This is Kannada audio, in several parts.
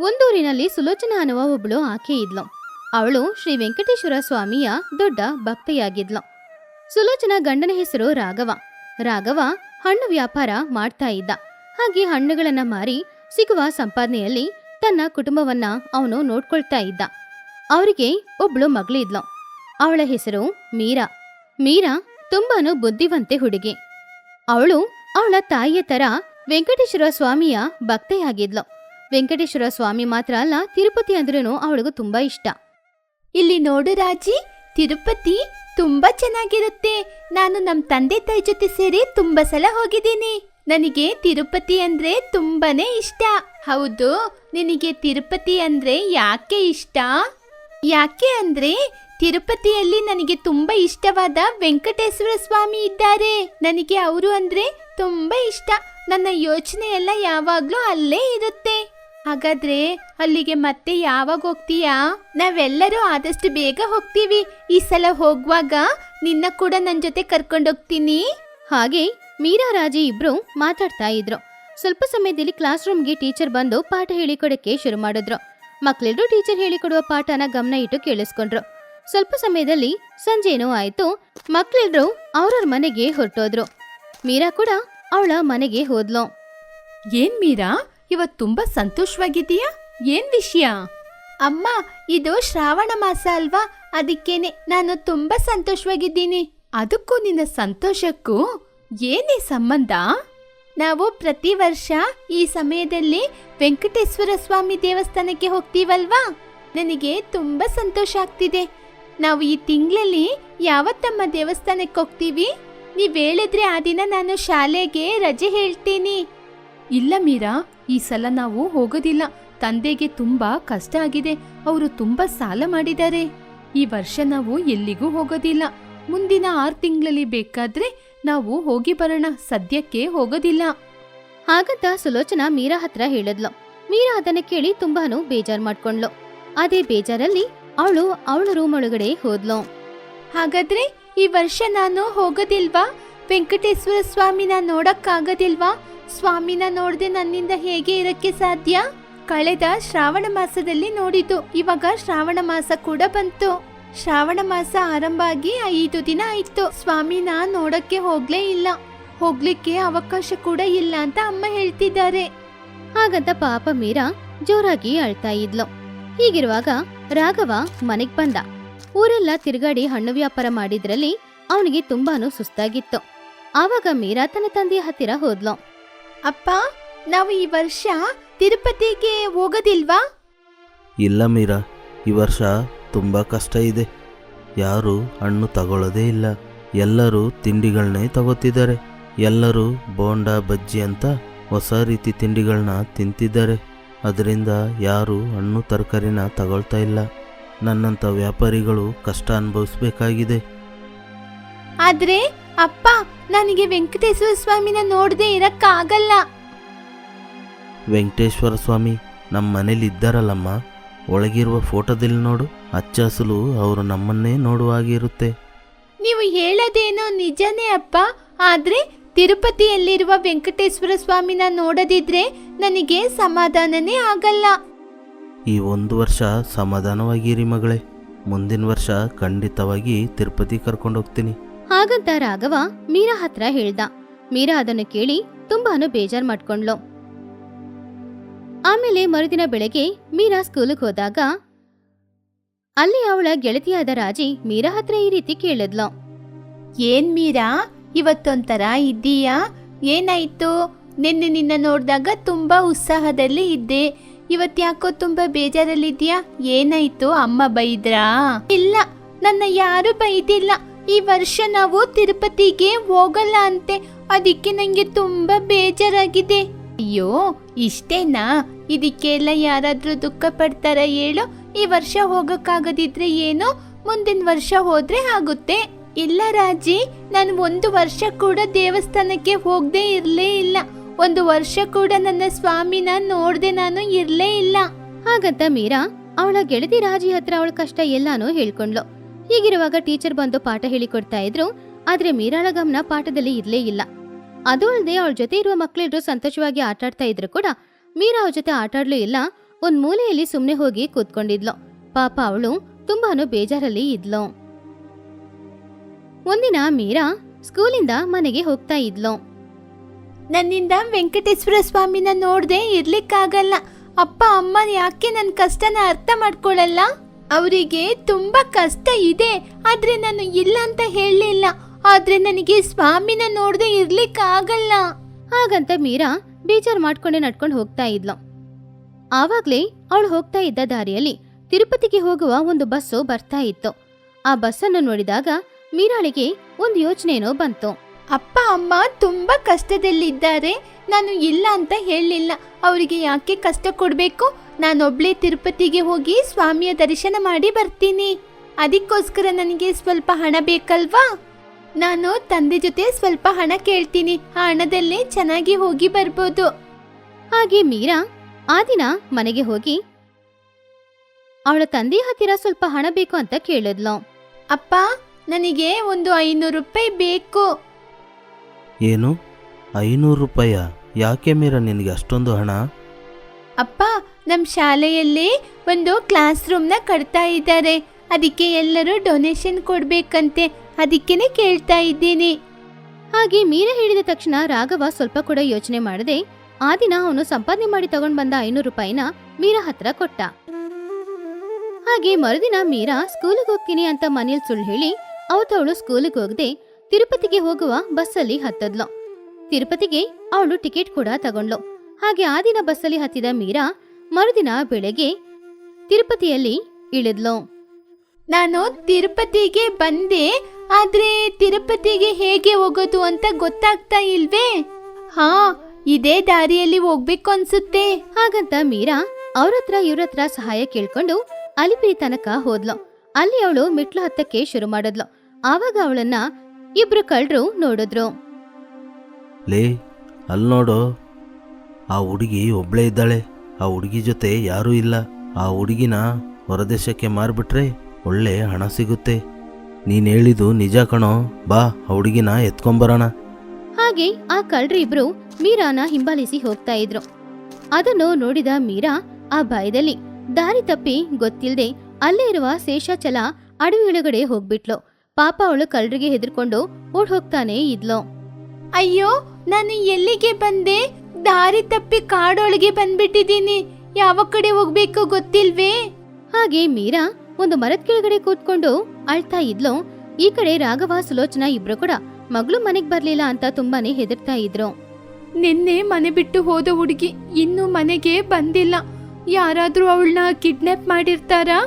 ಒಂದೂರಿನಲ್ಲಿ ಸುಲೋಚನಾ ಅನ್ನುವ ಒಬ್ಬಳು ಆಕೆ ಇದ್ಲು. ಅವಳು ಶ್ರೀ ವೆಂಕಟೇಶ್ವರ ಸ್ವಾಮಿಯ ದೊಡ್ಡ ಭಕ್ತೆಯಾಗಿದ್ಲು. ಸುಲೋಚನ ಗಂಡನ ಹೆಸರು ರಾಘವ. ರಾಘವ ಹಣ್ಣು ವ್ಯಾಪಾರ ಮಾಡ್ತಾ ಇದ್ದ. ಹಾಗೆ ಹಣ್ಣುಗಳನ್ನ ಮಾರಿ ಸಿಗುವ ಸಂಪಾದನೆಯಲ್ಲಿ ತನ್ನ ಕುಟುಂಬವನ್ನ ಅವನು ನೋಡ್ಕೊಳ್ತಾ ಇದ್ದ. ಅವರಿಗೆ ಒಬ್ಳು ಮಗಳಿದ್ಲು. ಅವಳ ಹೆಸರು ಮೀರಾ. ಮೀರಾ ತುಂಬಾನು ಬುದ್ಧಿವಂತೆ ಹುಡುಗಿ. ಅವಳು ಅವಳ ತಾಯಿಯ ತರ ವೆಂಕಟೇಶ್ವರ ಸ್ವಾಮಿಯ ಭಕ್ತೆಯಾಗಿದ್ಲು. ವೆಂಕಟೇಶ್ವರ ಸ್ವಾಮಿ ಮಾತ್ರ ಅಲ್ಲ, ತಿರುಪತಿ ಅಂದ್ರೂ ಅವಳಿಗೂ ತುಂಬಾ ಇಷ್ಟ. ಇಲ್ಲಿ ನೋಡು ರಾಜಿ, ತಿರುಪತಿ ತುಂಬಾ ಚೆನ್ನಾಗಿರುತ್ತೆ. ನಾನು ನಮ್ಮ ತಂದೆ ತಾಯಿ ಜೊತೆ ಸೇರಿ ತುಂಬಾ ಸಲ ಹೋಗಿದ್ದೀನಿ. ನನಗೆ ತಿರುಪತಿ ಅಂದ್ರೆ ತುಂಬಾನೇ ಇಷ್ಟ. ಹೌದು, ನಿನಗೆ ತಿರುಪತಿ ಅಂದ್ರೆ ಯಾಕೆ ಇಷ್ಟ? ಯಾಕೆ ಅಂದ್ರೆ ತಿರುಪತಿಯಲ್ಲಿ ನನಗೆ ತುಂಬಾ ಇಷ್ಟವಾದ ವೆಂಕಟೇಶ್ವರ ಸ್ವಾಮಿ ಇದ್ದಾರೆ. ನನಗೆ ಅವರು ಅಂದ್ರೆ ತುಂಬಾ ಇಷ್ಟ. ನನ್ನ ಯೋಚನೆ ಎಲ್ಲ ಯಾವಾಗ್ಲೂ ಅಲ್ಲೇ ಇರುತ್ತೆ. ಹಾಗಾದ್ರೆ ಅಲ್ಲಿಗೆ ಮತ್ತೆ ಯಾವಾಗ ಹೋಗ್ತೀಯಾ? ನಾವೆಲ್ಲರೂ ಆದಷ್ಟು ಬೇಗ ಹೋಗ್ತೀವಿ. ಈ ಸಲ ಹೋಗುವಾಗ ನಿನ್ನ ಕೂಡ ನನ್ನ ಜೊತೆ ಕರ್ಕೊಂಡೋಗ್ತೀನಿ ಹಾಗೆ ಮೀರಾ ರಾಜಿ ಇಬ್ರು ಮಾತಾಡ್ತಾ ಇದ್ರು. ಸ್ವಲ್ಪ ಸಮಯದಲ್ಲಿ ಕ್ಲಾಸ್ ರೂಮ್ಗೆ ಟೀಚರ್ ಬಂದು ಪಾಠ ಹೇಳಿಕೊಡಕ್ಕೆ ಶುರು ಮಾಡಿದ್ರು. ಮಕ್ಕಳೆಲ್ಲರೂ ಟೀಚರ್ ಹೇಳಿಕೊಡುವ ಪಾಠನ ಗಮನ ಇಟ್ಟು ಕೇಳಿಸ್ಕೊಂಡ್ರು. ಸ್ವಲ್ಪ ಸಮಯದಲ್ಲಿ ಸಂಜೆನೂ ಆಯ್ತು. ಮಕ್ಕಳೆಲ್ಲರೂ ಅವ್ರವ್ರ ಮನೆಗೆ ಹೊರಟೋದ್ರು. ಮೀರಾ ಕೂಡ ಅವಳ ಮನೆಗೆ ಹೋದ್ಲು. ಏನ್ ಮೀರಾ? ಇವತ್ ತುಂಬಾ ಸಂತೋಷವಾಗಿದ್ದೀಯಾ? ಏನ್ ವಿಷಯ? ಅಮ್ಮ, ಇದು ಶ್ರಾವಣ ಮಾಸ ಅಲ್ವಾ? ಅದಕ್ಕೇನೆ ನಾನು ತುಂಬಾ ಸಂತೋಷವಾಗಿದ್ದೀನಿ. ಅದಕ್ಕೂ ನಿನ್ನ ಸಂತೋಷಕ್ಕೂ ಏನೇ ಸಂಬಂಧ? ನಾವು ಪ್ರತಿ ವರ್ಷ ಈ ಸಮಯದಲ್ಲಿ ವೆಂಕಟೇಶ್ವರ ಸ್ವಾಮಿ ದೇವಸ್ಥಾನಕ್ಕೆ ಹೋಗ್ತೀವಲ್ವಾ? ನನಗೆ ತುಂಬಾ ಸಂತೋಷ ಆಗ್ತಿದೆ. ನಾವು ಈ ತಿಂಗಳಲ್ಲಿ ಯಾವತ್ತಮ್ಮ ದೇವಸ್ಥಾನಕ್ಕೆ ಹೋಗ್ತೀವಿ? ನೀವ್ ಹೇಳಿದ್ರೆ ಆ ದಿನ ನಾನು ಶಾಲೆಗೆ ರಜೆ ಹೇಳ್ತೀನಿ. ಇಲ್ಲ ಮೀರಾ ಈ ಸಲ ನಾವು ಹೋಗೋದಿಲ್ಲ. ತಂದೆಗೆ ತುಂಬಾ ಕಷ್ಟ ಆಗಿದೆ. ಅವರು ತುಂಬಾ ಸಾಲ ಮಾಡಿದ್ದಾರೆ. ಈ ವರ್ಷ ನಾವು ಎಲ್ಲಿಗೂ ಹೋಗೋದಿಲ್ಲ. ಮುಂದಿನ ಆರು ತಿಂಗಳಲ್ಲಿ ಬೇಕಾದ್ರೆ ನಾವು ಹೋಗಿ ಬರೋಣ. ಸದ್ಯಕ್ಕೆ ಹೋಗೋದಿಲ್ಲ. ಹಾಗಂತ ಸುಲೋಚನಾ ಮೀರಾ ಹತ್ರ ಹೇಳಿದ್ಲು. ಮೀರಾ ಅದನ್ನ ಕೇಳಿ ತುಂಬಾನು ಬೇಜಾರ್ ಮಾಡ್ಕೊಂಡ್ಲು ಅದೇ ಬೇಜಾರಲ್ಲಿ ಅವಳು ಅವಳ ರೂಮ್ ಒಳಗಡೆ ಹೋದ್ಲು. ಹಾಗಾದ್ರೆ ಈ ವರ್ಷ ನಾನು ಹೋಗೋದಿಲ್ವಾ? ವೆಂಕಟೇಶ್ವರ ಸ್ವಾಮಿನ ನೋಡಕ್ಕಾಗದಿಲ್ವಾ? ಸ್ವಾಮಿನ ನೋಡದೆ ನನ್ನಿಂದ ಹೇಗೆ ಇರಕ್ಕೆ ಸಾಧ್ಯ? ಕಳೆದ ಶ್ರಾವಣ ಮಾಸದಲ್ಲಿ ನೋಡಿದ್ದು ಇವಾಗ ಶ್ರಾವಣ ಮಾಸ ಕೂಡ ಬಂತು. ಶ್ರಾವಣ ಮಾಸ ಆರಂಭ ಆಗಿ ಐದು ದಿನ ಆಯ್ತು. ಸ್ವಾಮಿನ ನೋಡಕ್ಕೆ ಹೋಗ್ಲೇ ಇಲ್ಲ. ಹೋಗ್ಲಿಕ್ಕೆ ಅವಕಾಶ ಕೂಡ ಇಲ್ಲ ಅಂತ ಅಮ್ಮ ಹೇಳ್ತಿದ್ದಾರೆ. ಹಾಗಂತ ಪಾಪ ಮೀರಾ ಜೋರಾಗಿ ಅಳ್ತಾ ಇದ್ಲು. ಹೀಗಿರುವಾಗ ರಾಘವ ಮನೆಗ್ ಬಂದ. ಊರೆಲ್ಲ ತಿರುಗಾಡಿ ಹಣ್ಣು ವ್ಯಾಪಾರ ಮಾಡಿದ್ರಲ್ಲಿ ಅವನಿಗೆ ತುಂಬಾನು ಸುಸ್ತಾಗಿತ್ತು. ಆವಾಗ ಮೀರಾ ತನ್ನ ತಂದೆಯ ಹತ್ತಿರ ಹೋದ್ಲು. ಅಪ್ಪ ನಾವು ಈ ವರ್ಷ ತಿರುಪತಿಗೆ ಹೋಗೋದಿಲ್ವಾ? ಇಲ್ಲ ಮೀರಾ ಈ ವರ್ಷ ತುಂಬ ಕಷ್ಟ ಇದೆ. ಯಾರು ಹಣ್ಣು ತಗೊಳ್ಳೋದೇ ಇಲ್ಲ. ಎಲ್ಲರೂ ತಿಂಡಿಗಳನ್ನೇ ತಗೋತಿದ್ದಾರೆ. ಎಲ್ಲರೂ ಬೋಂಡ ಬಜ್ಜಿ ಅಂತ ಹೊಸ ರೀತಿ ತಿಂಡಿಗಳನ್ನ ತಿಂತಿದ್ದಾರೆ. ಅದರಿಂದ ಯಾರು ಹಣ್ಣು ತರಕಾರಿನ ತಗೊಳ್ತಾ ಇಲ್ಲ. ನನ್ನಂಥ ವ್ಯಾಪಾರಿಗಳು ಕಷ್ಟ ಅನುಭವಿಸ್ಬೇಕಾಗಿದೆ. ಆದ್ರೆ ಅಪ್ಪ ನನಗೆ ವೆಂಕಟೇಶ್ವರ ಸ್ವಾಮಿನ ನೋಡದೆ ಇರಕ್ಕಾಗಲ್ಲ. ವೆಂಕಟೇಶ್ವರ ಸ್ವಾಮಿ ನಮ್ಮ ಮನೇಲಿ ಇದ್ದಾರಲ್ಲಮ್ಮ? ಒಳಗಿರುವ ಫೋಟೋದಲ್ಲಿ ನೋಡು ಹಚ್ಚ ಹಸಲು ಅವರು ನಮ್ಮನ್ನೇ ನೋಡುವ ಹಾಗೆ ಇರುತ್ತೆ. ನೀವು ಹೇಳೋದೇನೋ ನಿಜನೇ ಅಪ್ಪ ಆದ್ರೆ ತಿರುಪತಿಯಲ್ಲಿರುವ ವೆಂಕಟೇಶ್ವರ ಸ್ವಾಮಿನ ನೋಡದಿದ್ರೆ ನನಗೆ ಸಮಾಧಾನನೇ ಆಗಲ್ಲ. ಈ ಒಂದು ವರ್ಷ ಸಮಾಧಾನವಾಗಿರಿ ಮಗಳೇ. ಮುಂದಿನ ವರ್ಷ ಖಂಡಿತವಾಗಿ ತಿರುಪತಿ ಕರ್ಕೊಂಡು ಹೋಗ್ತೀನಿ. ಹಾಗಂತ ರಾಘವ ಮೀರಾ ಹತ್ರ ಹೇಳ್ದ. ಮೀರಾ ಅದನ್ನು ಕೇಳಿ ತುಂಬಾನು ಬೇಜಾರ್ ಮಾಡ್ಕೊಂಡ್ಲು ಆಮೇಲೆ ಮರುದಿನ ಬೆಳಗ್ಗೆ ಮೀರಾ ಸ್ಕೂಲಿಗೆ ಹೋದಾಗ ಅಲ್ಲಿ ಅವಳ ಗೆಳತಿಯಾದ ರಾಜಿ ಮೀರಾ ಹತ್ರ ಈ ರೀತಿ ಕೇಳಿದ್ಲು. ಏನ್ ಮೀರಾ, ಇವತ್ತೊಂಥರ ಇದ್ದೀಯಾ? ಏನಾಯ್ತು? ನಿನ್ನೆ ನಿನ್ನ ನೋಡಿದಾಗ ತುಂಬಾ ಉತ್ಸಾಹದಲ್ಲಿ ಇದ್ದೆ. ಇವತ್ತ್ಯಾಕೋ ತುಂಬಾ ಬೇಜಾರಲ್ಲಿದ್ಯಾ ಏನಾಯ್ತು ಅಮ್ಮ ಬೈದ್ರಾ? ಇಲ್ಲ, ನನ್ನ ಯಾರು ಬೈದಿಲ್ಲ. ಈ ವರ್ಷ ನಾವು ತಿರುಪತಿಗೆ ಹೋಗಲ್ಲ ಅಂತೆ. ಅದಕ್ಕೆ ನಂಗೆ ತುಂಬಾ ಬೇಜಾರಾಗಿದೆ. ಅಯ್ಯೋ, ಇಷ್ಟೇನಾ? ಇದಕ್ಕೆಲ್ಲ ಯಾರಾದ್ರೂ ದುಃಖ ಪಡ್ತಾರ ಹೇಳು. ಈ ವರ್ಷ ಹೋಗಕ್ಕಾಗದಿದ್ರೆ ಏನು? ಮುಂದಿನ ವರ್ಷ ಹೋದ್ರೆ ಆಗುತ್ತೆ. ಇಲ್ಲ ರಾಜಿ, ನಾನು ಒಂದು ವರ್ಷ ಕೂಡ ದೇವಸ್ಥಾನಕ್ಕೆ ಹೋಗದೆ ಇರಲೇ ಇಲ್ಲ. ಒಂದು ವರ್ಷ ಕೂಡ ನನ್ನ ಸ್ವಾಮಿನ ನೋಡದೆ ನಾನು ಇರಲೇ ಇಲ್ಲ. ಹಾಗಂತ ಮೀರಾ, ಅವಳ ಗೆಳತಿ ರಾಜಿ ಹತ್ರ ಅವಳ ಕಷ್ಟ ಎಲ್ಲಾನು ಹೇಳ್ಕೊಂಡ್ಲು. ಹೀಗಿರುವಾಗ ಟೀಚರ್ ಬಂದು ಪಾಠ ಹೇಳಿಕೊಡ್ತಾ ಇದ್ರು, ಆದ್ರೆ ಮೀರಾಳ ಗಮನ ಪಾಠದಲ್ಲಿ ಇರ್ಲೇ ಇಲ್ಲ. ಅದು ಅಲ್ಲದೆ ಅವಳ ಜೊತೆ ಇರುವ ಮಕ್ಕಳೆಲ್ಲರೂ ಸಂತೋಷವಾಗಿ ಆಟಾಡ್ತಾ ಇದ್ರು ಕೂಡ, ಮೀರಾ ಅವ್ರ ಜೊತೆ ಆಟಾಡ್ಲೂ ಇಲ್ಲ, ಒಂದ್ ಮೂಲೆಯಲ್ಲಿ ಸುಮ್ನೆ ಹೋಗಿ ಕೂತ್ಕೊಂಡಿದ್ಲು. ಪಾಪ ಅವಳು ತುಂಬಾನು ಬೇಜಾರಲ್ಲಿ ಇದ್ಲು. ಒಂದಿನ ಮೀರಾ ಸ್ಕೂಲಿಂದ ಮನೆಗೆ ಹೋಗ್ತಾ ಇದ್ಲು. ನನ್ನಿಂದ ವೆಂಕಟೇಶ್ವರ ಸ್ವಾಮಿನ ನೋಡ್ದೆ ಇರ್ಲಿಕ್ಕಾಗಲ್ಲ. ಅಪ್ಪ ಅಮ್ಮ ಯಾಕೆ ನನ್ನ ಕಷ್ಟನ ಅರ್ಥ ಮಾಡ್ಕೊಳ್ಳಲ್ಲ ಅವರಿಗೆ ತುಂಬಾ ಕಷ್ಟ ಇದೆ, ಆದ್ರೆ ನಾನು ಇಲ್ಲ ಅಂತ ಹೇಳಲಿಲ್ಲ. ಆದ್ರೆ ನನಗೆ ಸ್ವಾಮಿನ ನೋಡದೆ ಇರ್ಲಿಕ್ಕಾಗಲ್ಲ. ಹಾಗಂತ ಮೀರಾ ಬೇಜಾರ್ ಮಾಡ್ಕೊಂಡೆ ನಡ್ಕೊಂಡು ಹೋಗ್ತಾ ಇದ್ಲು. ಆವಾಗ್ಲೇ ಅವಳು ಹೋಗ್ತಾ ಇದ್ದ ದಾರಿಯಲ್ಲಿ ತಿರುಪತಿಗೆ ಹೋಗುವ ಒಂದು ಬಸ್ಸು ಬರ್ತಾ ಇತ್ತು. ಆ ಬಸ್ಸನ್ನು ನೋಡಿದಾಗ ಮೀರಾಳಿಗೆ ಒಂದು ಯೋಚನೆನೋ ಬಂತು. ಅಪ್ಪ, ಅಮ್ಮ ತುಂಬಾ ಕಷ್ಟದಲ್ಲಿದ್ದಾರೆ. ನಾನು ಇಲ್ಲ ಅಂತ ಹೇಳಲಿಲ್ಲ. ಅವರಿಗೆ ಯಾಕೆ ಕಷ್ಟ ಕೊಡಬೇಕು? ನಾನೊಬ್ಳೇ ತಿರುಪತಿಗೆ ಹೋಗಿ ಸ್ವಾಮಿಯ ದರ್ಶನ ಮಾಡಿ ಬರ್ತೀನಿ. ಅದಕ್ಕೋಸ್ಕರ ನನಗೆ ಸ್ವಲ್ಪ ಹಣ ಬೇಕಲ್ವಾ? ನಾನು ತಂದೆ ಜೊತೆ ಸ್ವಲ್ಪ ಹಣ ಕೇಳ್ತೀನಿ. ಆ ಹಣದಲ್ಲೇ ಚೆನ್ನಾಗಿ ಹೋಗಿ ಬರ್ಬೋದು. ಹಾಗೆ ಮೀರಾ ಆ ದಿನ ಮನೆಗೆ ಹೋಗಿ ಅವಳ ತಂದೆ ಹತ್ತಿರ ಸ್ವಲ್ಪ ಹಣ ಬೇಕು ಅಂತ ಕೇಳಿದ್ಲು. ಅಪ್ಪ ನನಗೆ ಒಂದು ಐನೂರು ರೂಪಾಯಿ ಬೇಕು. ಏನು? ಐನೂರು ರೂಪಾಯ ಯಾಕೆ ಮೀರಾ ನಿನಗೆ ಅಷ್ಟೊಂದು ಹಣ? ಅಪ್ಪ ನಮ್ಮ ಶಾಲೆಯಲ್ಲಿ ಒಂದು ಕ್ಲಾಸ್ ರೂಮ್ನ ಕಟ್ತಾ ಇದ್ದಾರೆ. ಅದಕ್ಕೆ ಎಲ್ಲರೂ ಡೊನೇಷನ್ ಕೊಡ್ಬೇಕಂತೆ. ಅದಕ್ಕೇನೆ ಕೇಳ್ತಾ ಇದ್ದೀನಿ. ಹಾಗೆ ಮೀರಾ ಹೇಳಿದ ತಕ್ಷಣ ರಾಘವ ಸ್ವಲ್ಪ ಕೂಡ ಯೋಚನೆ ಮಾಡದೆ ಆ ದಿನ ಅವನು ಸಂಪಾದನೆ ಮಾಡಿ ತಗೊಂಡು ಬಂದ ಐನೂರು ರೂಪಾಯಿನ ಮೀರಾ ಹತ್ರ ಕೊಟ್ಟ. ಹಾಗೆ ಮರುದಿನ ಮೀರಾ ಸ್ಕೂಲಿಗೆ ಹೋಗ್ತೀನಿ ಅಂತ ಮನೇಲಿ ಸುಳ್ಳು ಹೇಳಿ ಅವತ್ತವಳು ಸ್ಕೂಲಿಗೆ ಹೋಗದೆ ತಿರುಪತಿಗೆ ಹೋಗುವ ಬಸ್ಸಲ್ಲಿ ಹತ್ತದ್ಲು. ತಿರುಪತಿಗೆ ಅವಳು ಟಿಕೆಟ್ ಕೂಡ ತಗೊಂಡ್ಲು. ಹಾಗೆ ಆ ದಿನ ಬಸ್ಸಲ್ಲಿ ಹತ್ತಿದ ಮೀರಾ ಮರುದಿನ ಬೆಳಗ್ಗೆ ತಿರುಪತಿಯಲ್ಲಿ ಇಳಿದ್ಲು. ನಾನು ತಿರುಪತಿಗೆ ಬಂದೆ ಆದ್ರೆ ತಿರುಪತಿಗೆ ಹೇಗೆ ಹೋಗೋದು ಅಂತ ಗೊತ್ತಾಗ್ತಾ ಇಲ್ವೇ? ಹಾ ಇದೇ ದಾರಿಯಲ್ಲಿ ಹೋಗ್ಬೇಕು ಅನ್ಸುತ್ತೆ ಹಾಗಂತ ಮೀರಾ ಅವ್ರತ್ರ ಇವ್ರತ್ರ ಇವ್ರ ಹತ್ರ ಸಹಾಯ ಕೇಳ್ಕೊಂಡು ಅಲಿಪಿರಿ ತನಕ ಹೋದ್ಲು. ಅಲ್ಲಿ ಅವಳು ಮೆಟ್ಲು ಹತ್ತಕ್ಕೆ ಶುರು ಮಾಡಿದ್ಲು. ಆವಾಗ ಅವಳನ್ನ ಇಬ್ರು ಕಳ್ರು ನೋಡಿದ್ರು. ಲೇ ಅಲ್ಲಿ ನೋಡು. ಆ ಹುಡುಗಿ ಒಬ್ಳೇ ಇದ್ದಾಳೆ. ಆ ಹುಡುಗಿ ಜೊತೆ ಯಾರೂ ಇಲ್ಲ. ಆ ಹುಡುಗಿನ ಹೊರದೇಶಕ್ಕೆ ಮಾರ್ಬಿಟ್ರೆ ಒಳ್ಳೆ ಹಣ ಸಿಗುತ್ತೆ. ನೀನು ಹೇಳಿದು ನಿಜ ಕಣೋ. ಬಾ ಆ ಹುಡುಗಿನ ಎತ್ಕೊಂಬರೋಣ. ಹಾಗೆ ಆ ಕಳ್ಳರಿ ಇಬ್ರು ಮೀರಾನ ಹಿಂಬಾಲಿಸಿ ಹೋಗ್ತಾ ಇದ್ರು. ಅದನ್ನು ನೋಡಿದ ಮೀರಾ ಆ ಭಯದಲ್ಲಿ ದಾರಿ ತಪ್ಪಿ ಗೊತ್ತಿಲ್ಲದೆ ಅಲ್ಲೇ ಇರುವ ಶೇಷಾಚಲ ಅಡವಿ ಒಳಗಡೆ ಹೋಗ್ಬಿಟ್ಲು. ಪಾಪ ಅವಳು ಕಳ್ಳರಿಗೆ ಹೆದರ್ಕೊಂಡು ಓಡ್ ಹೋಗ್ತಾನೆ ಇದ್ಲು. ಅಯ್ಯೋ ನಾನು ಎಲ್ಲಿಗೆ ಬಂದೆ? ದಾರಿ ತಪ್ಪಿ ಕಾಡೊಳಗೆ ಬಂದ್ಬಿಟ್ಟಿದ್ದೀನಿ. ಯಾವ ಕಡೆ ಹೋಗ್ಬೇಕು ಗೊತ್ತಿಲ್ವೇ? ಹಾಗೆ ಮೀರಾ ಒಂದು ಮರದ ಕೆಳಗಡೆ ಕೂತ್ಕೊಂಡು ಅಳ್ತಾ ಇದ್ಲು. ಈ ಕಡೆ ರಾಘವ ಸುಲೋಚನಾ ಇಬ್ರು ಕೂಡ ಮಗಳು ಮನೆಗ್ ಬರ್ಲಿಲ್ಲ ಅಂತ ತುಂಬಾನೇ ಹೆದರ್ತಾ ಇದ್ರು. ನಿನ್ನೆ ಮನೆ ಬಿಟ್ಟು ಹೋದ ಹುಡುಗಿ ಇನ್ನೂ ಮನೆಗೆ ಬಂದಿಲ್ಲ. ಯಾರಾದ್ರೂ ಅವಳನ್ನ ಕಿಡ್ನಾಪ್ ಮಾಡಿರ್ತಾರಾ?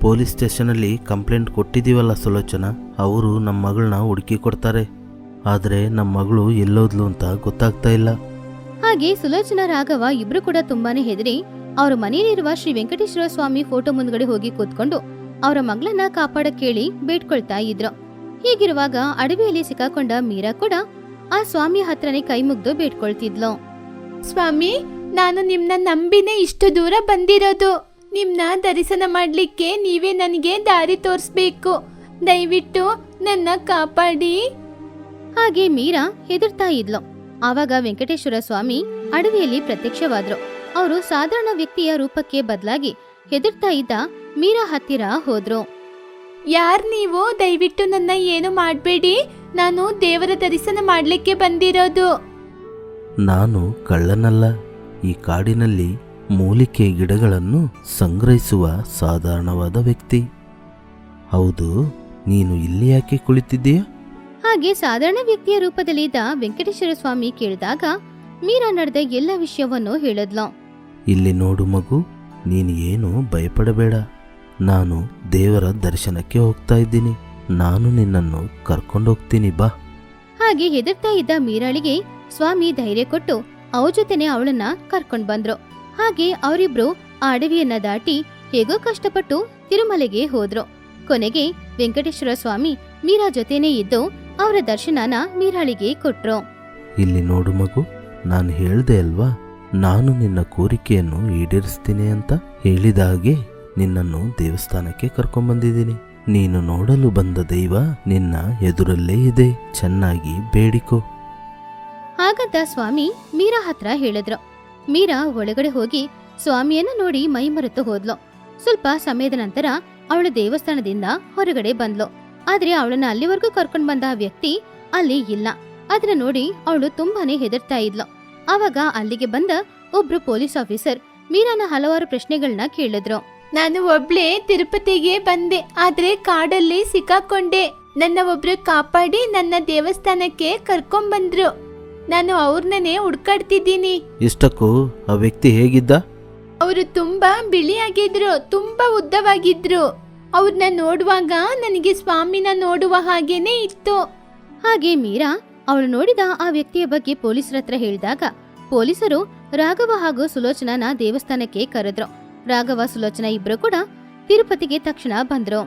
ಪೊಲೀಸ್ ಸ್ಟೇಷನಲ್ಲಿ ಕಂಪ್ಲೇಂಟ್ ಕೊಟ್ಟಿದ್ದೀವಲ್ಲ ಸುಲೋಚನಾ. ಅವರು ನಮ್ಮ ಮಗಳನ್ನ ಹುಡುಕಿ ಕೊಡ್ತಾರೆ. ಆದರೆ ನಮ್ಮ ಮಗಳು ಎಲ್ಲೋದ್ಲು ಅಂತ ಗೊತ್ತಾಗ್ತಾ ಇಲ್ಲ. ಹಾಗೆ ಸುಲೋಚನಾ ರಾಘವ ಇಬ್ರು ಕೂಡ ತುಂಬಾನೇ ಹೆದರಿ ಅವ್ರ ಮನೆಯಲ್ಲಿರುವ ಶ್ರೀ ವೆಂಕಟೇಶ್ವರ ಸ್ವಾಮಿ ಫೋಟೋ ಮುಂದ್ಗಡೆ ಹೋಗಿ ಕೂತ್ಕೊಂಡು ಅವರ ಮಗಳನ್ನ ಕಾಪಾಡಕ್ ಕೇಳಿ ಬೇಡ್ಕೊಳ್ತಾ ಇದ್ರು. ಹೀಗಿರುವಾಗ ಅಡವಿಯಲ್ಲಿ ಸಿಕ್ಕಾಕೊಂಡ ಮೀರಾ ಕೂಡ ಆ ಸ್ವಾಮಿ ಹತ್ರನೇ ಕೈ ಮುಗ್ದು ಬೇಡ್ಕೊಳ್ತಿದ್ಲು. ಸ್ವಾಮಿ ನಾನು ನಿಮ್ನ ನಂಬಿನೇ ಇಷ್ಟು ದೂರ ಬಂದಿರೋದು. ನಿಮ್ನ ದರ್ಶನ ಮಾಡ್ಲಿಕ್ಕೆ ನೀವೇ ನನಗೆ ದಾರಿ ತೋರಿಸ್ಬೇಕು. ದಯವಿಟ್ಟು ನನ್ನ ಕಾಪಾಡಿ. ಹಾಗೆ ಮೀರಾ ಹೆದರ್ತಾ ಇದ್ಲು. ಆವಾಗ ವೆಂಕಟೇಶ್ವರ ಸ್ವಾಮಿ ಅಡವಿಯಲ್ಲಿ ಪ್ರತ್ಯಕ್ಷವಾದ್ರು. ಅವರು ಸಾಧಾರಣ ವ್ಯಕ್ತಿಯ ರೂಪಕ್ಕೆ ಬದಲಾಗಿ ಹೆದರ್ತಾ ಇದ್ದ ಮೀರಾ ಹತ್ತಿರ ಹೋದ್ರು. ಯಾರ್ ನೀವು? ದಯವಿಟ್ಟು ನನ್ನ ಏನು ಮಾಡಬೇಡಿ. ನಾನು ದೇವರ ದರ್ಶನ ಮಾಡ್ಲಿಕ್ಕೆ ಬಂದಿರೋದು. ನಾನು ಕಳ್ಳನಲ್ಲ. ಈ ಕಾಡಿನಲ್ಲಿ ಮೂಲಿಕೆ ಗಿಡಗಳನ್ನು ಸಂಗ್ರಹಿಸುವ ಸಾಧಾರಣವಾದ ವ್ಯಕ್ತಿ. ಹೌದು ನೀನು ಇಲ್ಲಿ ಯಾಕೆ ಕುಳಿತಿದ್ದೀಯಾ? ಹಾಗೆ ಸಾಧಾರಣ ವ್ಯಕ್ತಿಯ ರೂಪದಲ್ಲಿದ್ದ ವೆಂಕಟೇಶ್ವರ ಸ್ವಾಮಿ ಕೇಳಿದಾಗ ಮೀರಾ ನಡೆದ ಎಲ್ಲ ವಿಷಯವನ್ನು ಹೇಳಿದ್ಲು. ಇಲ್ಲಿ ನೋಡು ಮಗು ನೀನು ಏನು ಭಯಪಡಬೇಡ. ನಾನು ದೇವರ ದರ್ಶನಕ್ಕೆ ಹೋಗ್ತಾ ಇದ್ದೀನಿ. ನಾನು ನಿನ್ನನ್ನು ಕರ್ಕೊಂಡೋಗ್ತೀನಿ ಬಾ. ಹಾಗೆ ಹೆದರ್ತಾ ಇದ್ದ ಮೀರಾಳಿಗೆ ಸ್ವಾಮಿ ಧೈರ್ಯ ಕೊಟ್ಟು ಅವ್ರ ಜೊತೆನೆ ಅವಳನ್ನ ಕರ್ಕೊಂಡ್ ಬಂದ್ರು. ಹಾಗೆ ಅವರಿಬ್ರು ಆ ಅಡವಿಯನ್ನ ದಾಟಿ ಹೇಗೋ ಕಷ್ಟಪಟ್ಟು ತಿರುಮಲೆಗೆ ಹೋದ್ರು. ಕೊನೆಗೆ ವೆಂಕಟೇಶ್ವರ ಸ್ವಾಮಿ ಮೀರಾ ಜೊತೆನೇ ಇದ್ದು ಅವರ ದರ್ಶನನ ಮೀರಾಳಿಗೆ ಕೊಟ್ರು. ಇಲ್ಲಿ ನೋಡು ಮಗು ನಾನು ಹೇಳ್ದೆ ಅಲ್ವಾ? ನಾನು ನಿನ್ನ ಕೋರಿಕೆಯನ್ನು ಈಡೇರಿಸ್ತೀನಿ ಅಂತ ಹೇಳಿದಾಗೆ ನಿನ್ನನ್ನು ದೇವಸ್ಥಾನಕ್ಕೆ ಕರ್ಕೊಂಡ್ಬಂದಿದ್ದೀನಿ ನೀನು ನೋಡಲು ಬಂದ ದೈವ ನಿನ್ನ ಎದುರಲ್ಲೇ ಇದೆ ಚೆನ್ನಾಗಿ ಬೇಡಿಕೋ. ಹಾಗಂತ ಸ್ವಾಮಿ ಮೀರಾ ಹತ್ರ ಹೇಳಿದ್ರು. ಮೀರಾ ಒಳಗಡೆ ಹೋಗಿ ಸ್ವಾಮಿಯನ್ನ ನೋಡಿ ಮೈ ಮರೆತು ಹೋದ್ಲು. ಸ್ವಲ್ಪ ಸಮಯದ ನಂತರ ಅವಳು ದೇವಸ್ಥಾನದಿಂದ ಹೊರಗಡೆ ಬಂದ್ಲು. ಆದ್ರೆ ಅವಳನ್ನ ಅಲ್ಲಿವರೆಗೂ ಕರ್ಕೊಂಡ್ ಬಂದ ಆ ವ್ಯಕ್ತಿ ಅಲ್ಲಿ ಇಲ್ಲ. ಅದನ್ನ ನೋಡಿ ಅವಳು ತುಂಬಾನೇ ಹೆದರ್ತಾ ಇದ್ಲು. ಆವಾಗ ಅಲ್ಲಿಗೆ ಬಂದ ಒಬ್ರು ಪೊಲೀಸ್ ಆಫೀಸರ್ ಮೀರಾನ ಹಲವಾರು ಪ್ರಶ್ನೆಗಳನ್ನ ಕೇಳಿದ್ರು. ನಾನು ಒಬ್ಳೆ ತಿರುಪತಿಗೆ ಬಂದೆ ಆದ್ರೆ ಕಾಡಲ್ಲಿ ಸಿಕ್ಕಾಕೊಂಡೆ. ನನ್ನ ಒಬ್ರು ಕಾಪಾಡಿ ನನ್ನ ದೇವಸ್ಥಾನಕ್ಕೆ ಕರ್ಕೊಂಬಂದ್ರು ನಾನು ಅವ್ರನ್ನೇ ಹುಡ್ಕಾಡ್ತಿದ್ದೀನಿ. ಇಷ್ಟಕ್ಕೂ ಆ ವ್ಯಕ್ತಿ ಹೇಗಿದ್ದ? ಅವರು ತುಂಬಾ ಬಿಳಿಯಾಗಿದ್ರು ತುಂಬಾ ಉದ್ದವಾಗಿದ್ರು. ಅವ್ರನ್ನ ನೋಡುವಾಗ ನನಗೆ ಸ್ವಾಮಿನ ನೋಡುವ ಹಾಗೇನೆ ಇತ್ತು. ಹಾಗೆ ಮೀರಾ ಅವಳು ನೋಡಿದ ಆ ವ್ಯಕ್ತಿಯ ಬಗ್ಗೆ ಪೊಲೀಸರ ಹತ್ರ ಹೇಳಿದಾಗ ಪೊಲೀಸರು ರಾಘವ ಹಾಗೂ ಸುಲೋಚನನ ದೇವಸ್ಥಾನಕ್ಕೆ ಕರೆದ್ರು. ರಾಘವ ಸುಲೋಚನ ಇಬ್ರು ಕೂಡ ತಿರುಪತಿಗೆ ತಕ್ಷಣ ಬಂದ್ರು.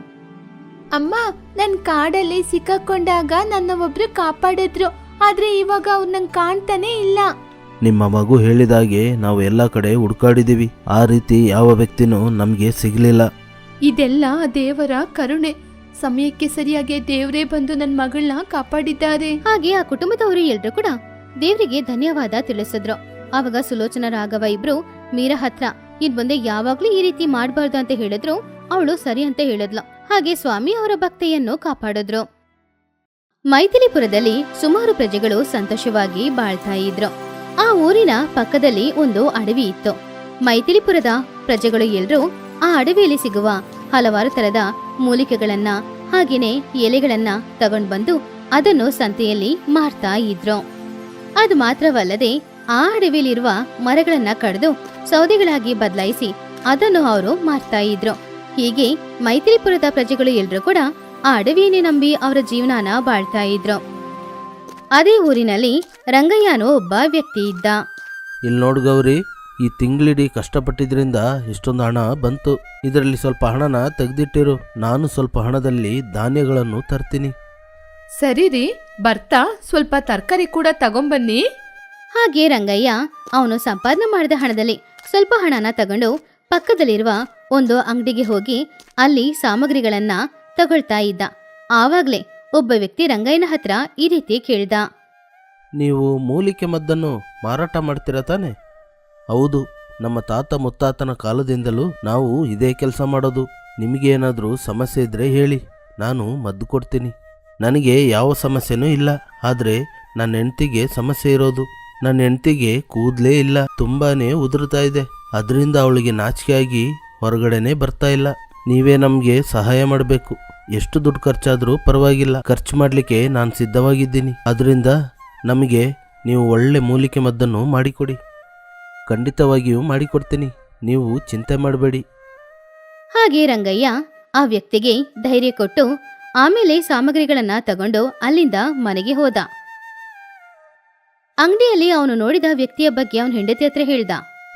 ಅಮ್ಮ ನನ್ ಕಾಡಲ್ಲಿ ಸಿಕ್ಕಾಕೊಂಡಾಗ ನನ್ನ ಒಬ್ರು ಕಾಪಾಡಿದ್ರು. ಆದ್ರೆ ಇವಾಗ ಅವ್ರು ನಂಗೆ ಕಾಣ್ತಾನೆ ಇಲ್ಲ. ನಿಮ್ಮ ಮಗು ಹೇಳಿದಾಗೆ ನಾವು ಎಲ್ಲ ಕಡೆ ಹುಡ್ಕಾಡಿದ್ದೀವಿ ಆ ರೀತಿ ಯಾವ ವ್ಯಕ್ತಿನೂ ನಮಗೆ ಸಿಗಲಿಲ್ಲ. ಇದೆಲ್ಲ ದೇವರ ಕರುಣೆ. ಸಮಯಕ್ಕೆ ಸರಿಯಾಗಿ ದೇವರೇ ಬಂದು ನನ್ನ ಮಗಳನ್ನ ಕಾಪಾಡಿದ್ದಾರೆ. ಹಾಗೆ ಆ ಕುಟುಂಬದವರು ಎಲ್ರು ಕೂಡ ದೇವರಿಗೆ ಧನ್ಯವಾದ ತಿಳಿಸಿದ್ರು. ಆವಾಗ ಸುಲೋಚನ ರಾಘವ ಇಬ್ರು, ಮೀರಾ ಹತ್ರ ಇನ್ ಮುಂದೆ ಯಾವಾಗ್ಲೂ ಈ ರೀತಿ ಮಾಡಬಾರ್ದು ಅಂತ ಹೇಳಿದ್ರು, ಅವಳು ಸರಿ ಅಂತ ಹೇಳಿದ್ಲು. ಹಾಗೆ ಸ್ವಾಮಿ ಅವರ ಭಕ್ತೆಯನ್ನು ಕಾಪಾಡಿದ್ರು. ಮೈಥಿಲಿಪುರದಲ್ಲಿ ಸುಮಾರು ಪ್ರಜೆಗಳು ಸಂತೋಷವಾಗಿ ಬಾಳ್ತಾ ಇದ್ರು. ಆ ಊರಿನ ಪಕ್ಕದಲ್ಲಿ ಒಂದು ಅಡವಿ ಇತ್ತು. ಮೈಥಿಲಿಪುರದ ಪ್ರಜೆಗಳು ಎಲ್ರೂ ಆ ಅಡವಿಯಲ್ಲಿ ಸಿಗುವ ಹಲವಾರು ತರದ ಮೂಲಿಕೆಗಳನ್ನ ಹಾಗೇನೆ ಎಲೆಗಳನ್ನ ತಗೊಂಡ್ ಬಂದು ಅದನ್ನು ಸಂತೆಯಲ್ಲಿ ಮಾರ್ತಾ ಇದ್ರು. ಅದು ಮಾತ್ರವಲ್ಲದೆ ಆ ಅಡವಿಲಿರುವ ಮರಗಳನ್ನ ಕಡಿದು ಸೌದೆಗಳಾಗಿ ಬದಲಾಯಿಸಿ ಅದನ್ನು ಅವರು ಮಾರ್ತಾ ಇದ್ರು. ಹೀಗೆ ಮೈತ್ರಿಪುರದ ಪ್ರಜೆಗಳು ಎಲ್ರೂ ಕೂಡ ಆ ಅಡವಿಯನ್ನೇ ನಂಬಿ ಅವರ ಜೀವನಾನ ಬಾಳ್ತಾ ಇದ್ರು. ಅದೇ ಊರಿನಲ್ಲಿ ರಂಗಯ್ಯನೋ ಒಬ್ಬ ವ್ಯಕ್ತಿ ಇದ್ದ. ಇಲ್ಲಿ ನೋಡು ಗೌರಿ ಈ ತಿಂಗಳಿಡೀ ಕಷ್ಟಪಟ್ಟಿದ್ರಿಂದ ಇಷ್ಟೊಂದು ಹಣ ಬಂತು. ಇದರಲ್ಲಿ ಸ್ವಲ್ಪ ಹಣನ ತೆಗೆದಿಟ್ಟಿರು. ನಾನು ಸ್ವಲ್ಪ ಹಣದಲ್ಲಿ ಧಾನ್ಯಗಳನ್ನು ತರ್ತೀನಿ. ಸರಿ ರೀ. ಬರ್ತಾ. ಸ್ವಲ್ಪ ತರಕಾರಿ ಕೂಡ ತಗೊಂಬನ್ನಿ. ಹಾಗೆ ರಂಗಯ್ಯ ಅವನು ಸಂಪಾದನೆ ಮಾಡಿದ ಹಣದಲ್ಲಿ ಸ್ವಲ್ಪ ಹಣನ ತಗೊಂಡು ಪಕ್ಕದಲ್ಲಿರುವ ಒಂದು ಅಂಗಡಿಗೆ ಹೋಗಿ ಅಲ್ಲಿ ಸಾಮಗ್ರಿಗಳನ್ನ ತಗೊಳ್ತಾ ಇದ್ದ. ಆವಾಗ್ಲೇ ಒಬ್ಬ ವ್ಯಕ್ತಿ ರಂಗಯ್ಯನ ಹತ್ರ ಈ ರೀತಿ ಕೇಳಿದ. ನೀವು ಮೂಲಿಕೆ ಮದ್ದನ್ನು ಮಾರಾಟ ಮಾಡ್ತೀರಾ ತಾನೆ? ಹೌದು, ನಮ್ಮ ತಾತ ಮುತ್ತಾತನ ಕಾಲದಿಂದಲೂ ನಾವು ಇದೇ ಕೆಲಸ ಮಾಡೋದು. ನಿಮಗೇನಾದರೂ ಸಮಸ್ಯೆ ಇದ್ದರೆ ಹೇಳಿ, ನಾನು ಮದ್ದು ಕೊಡ್ತೀನಿ. ನನಗೆ ಯಾವ ಸಮಸ್ಯೆನೂ ಇಲ್ಲ, ಆದರೆ ನನ್ನ ಹೆಂಡ್ತಿಗೆ ಸಮಸ್ಯೆ ಇರೋದು. ನನ್ನ ಹೆಂಡ್ತಿಗೆ ಕೂದಲೇ ಇಲ್ಲ ತುಂಬಾ ಉದುರ್ತಾ ಇದೆ. ಅದರಿಂದ ಅವಳಿಗೆ ನಾಚಿಕೆಯಾಗಿ ಹೊರಗಡೆನೆ ಬರ್ತಾ ಇಲ್ಲ. ನೀವೇ ನಮಗೆ ಸಹಾಯ ಮಾಡಬೇಕು. ಎಷ್ಟು ದುಡ್ಡು ಖರ್ಚಾದರೂ ಪರವಾಗಿಲ್ಲ. ಖರ್ಚು ಮಾಡಲಿಕ್ಕೆ ನಾನು ಸಿದ್ಧವಾಗಿದ್ದೀನಿ. ಅದರಿಂದ ನಮಗೆ ನೀವು ಒಳ್ಳೆ ಮೂಲಿಕೆ ಮದ್ದನ್ನು ಮಾಡಿಕೊಡಿ. ಖಂಡಿತವಾಗಿಯೂ ಮಾಡಿಕೊಡ್ತೀನಿ. ನೀವು ಚಿಂತೆ ಮಾಡಬೇಡಿ. ಹಾಗೆ ರಂಗಯ್ಯ ಆ ವ್ಯಕ್ತಿಗೆ ಧೈರ್ಯ ಕೊಟ್ಟು ಆಮೇಲೆ ಸಾಮಗ್ರಿಗಳನ್ನ ತಗೊಂಡು ಅಲ್ಲಿಂದ ಮನೆಗೆ ಹೋದ. ಅಂಗಡಿಯಲ್ಲಿ ಅವನು ನೋಡಿದ ವ್ಯಕ್ತಿಯ ಬಗ್ಗೆ ಅವನ ಹೆಂಡತಿ ಹತ್ರ ಹೇಳ್ದ.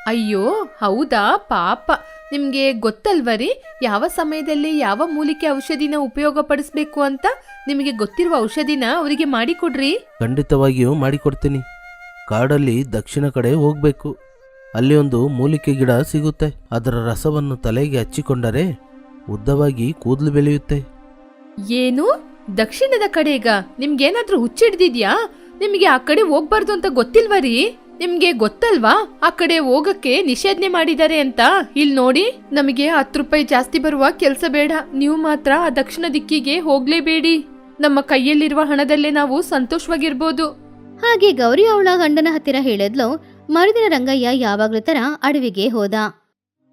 ಅಯ್ಯೋ ಹೌದಾ? ಪಾಪ. ನಿಮ್ಗೆ ಗೊತ್ತಲ್ವರಿ ಯಾವ ಸಮಯದಲ್ಲಿ ಯಾವ ಮೂಲಿಕೆ ಔಷಧಿನ ಉಪಯೋಗ ಪಡಿಸ್ಬೇಕು ಅಂತ? ನಿಮಗೆ ಗೊತ್ತಿರುವ ಔಷಧಿನ ಅವರಿಗೆ ಮಾಡಿಕೊಡ್ರಿ. ಖಂಡಿತವಾಗಿಯೂ ಮಾಡಿಕೊಡ್ತೀನಿ. ಕಾಡಲ್ಲಿ ದಕ್ಷಿಣ ಕಡೆ ಹೋಗಬೇಕು. ಅಲ್ಲಿ ಒಂದು ಮೂಲಿಕೆ ಗಿಡ ಸಿಗುತ್ತೆ. ಅದರ ರಸವನ್ನು ತಲೆಗೆ ಹಚ್ಚಿಕೊಂಡರೆ ಉದ್ದವಾಗಿ ಕೂದಲು ಬೆಳೆಯುತ್ತೆ. ಏನು? ದಕ್ಷಿಣದ ಕಡೆಗ ನಿಮ್ಗೇನಾದ್ರೂ ಹುಚ್ಚಿಡ್ದಿದ್ಯಾ? ನಿಮ್ಗೆ ಆ ಕಡೆ ಹೋಗ್ಬಾರ್ದು ಅಂತ ಗೊತ್ತಿಲ್ವರಿ ನಿಮ್ಗೆ ಗೊತ್ತಲ್ವಾ? ಆ ಕಡೆ ಹೋಗಕ್ಕೆ ನಿಷೇಧನೆ ಮಾಡಿದ್ದಾರೆ ಅಂತ? ಇಲ್ಲಿ ನೋಡಿ ನಮಗೆ ಹತ್ತು ರೂಪಾಯಿ ಜಾಸ್ತಿ ಬರುವ ಕೆಲಸ ಬೇಡ. ನೀವು ಮಾತ್ರ ಆ ದಕ್ಷಿಣ ದಿಕ್ಕಿಗೆ ಹೋಗ್ಲೇಬೇಡಿ. ನಮ್ಮ ಕೈಯಲ್ಲಿರುವ ಹಣದಲ್ಲೇ ನಾವು ಸಂತೋಷವಾಗಿರ್ಬೋದು. ಹಾಗೆ ಗೌರಿ ಅವಳ ಗಂಡನ ಹತ್ತಿರ ಹೇಳಿದ್ಲು ಮರುದಿನ ರಂಗಯ್ಯ ಯಾವಾಗ್ಲೂ ತರ ಅಡವಿಗೆ ಹೋದ.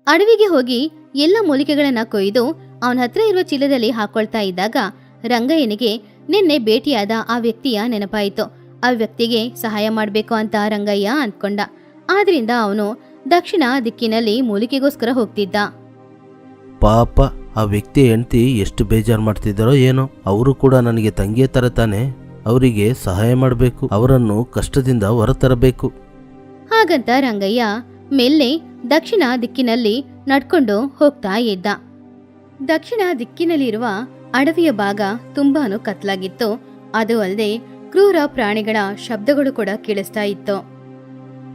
ಅಡವಿಗೆ ಹೋಗಿ ಎಲ್ಲ ಮೂಲಿಕೆಗಳನ್ನ ಕೊಯ್ದು ಅವನ ಹತ್ರ ಇರುವ ಚೀಲದಲ್ಲಿ ಹಾಕೊಳ್ತಾ ಇದ್ದಾಗ ರಂಗಯ್ಯನಿಗೆ ನಿನ್ನೆ ಭೇಟಿಯಾದ ಆ ವ್ಯಕ್ತಿಯ ನೆನಪಾಯಿತು. ಆ ವ್ಯಕ್ತಿಗೆ ಸಹಾಯ ಮಾಡಬೇಕು ಅಂತ ರಂಗಯ್ಯ ಅಂದ್ಕೊಂಡ. ಆದ್ರಿಂದ ಅವನು ದಕ್ಷಿಣ ದಿಕ್ಕಿನಲ್ಲಿ ಮೂಲಿಕೆಗೋಸ್ಕರ ಹೋಗ್ತಿದ್ದ. ಪಾಪ, ಆ ವ್ಯಕ್ತಿ ಹೆಂಡತಿ ಎಷ್ಟು ಬೇಜಾರು ಮಾಡ್ತಿದ್ದಾರೋ ಏನೋ. ಅವರು ಕೂಡ ನನಗೆ ತಂಗಿಯ ಥರ ತಾನೆ. ಅವರಿಗೆ ಸಹಾಯ ಮಾಡಬೇಕು. ಅವರನ್ನು ಕಷ್ಟದಿಂದ ಹೊರತರಬೇಕು. ಹಾಗಂತ ರಂಗಯ್ಯ ಮೆಲ್ಲೆ ದಕ್ಷಿಣ ದಿಕ್ಕಿನಲ್ಲಿ ನಡ್ಕೊಂಡು ಹೋಗ್ತಾ ಇದ್ದ. ದಕ್ಷಿಣ ದಿಕ್ಕಿನಲ್ಲಿರುವ ಅಡವಿಯ ಭಾಗ ತುಂಬಾನು ಕತ್ಲಾಗಿತ್ತು. ಅದು ಅಲ್ಲದೆ ಕ್ರೂರ ಪ್ರಾಣಿಗಳ ಶಬ್ದಗಳು ಕೂಡ ಕೇಳಿಸ್ತಾ ಇತ್ತು.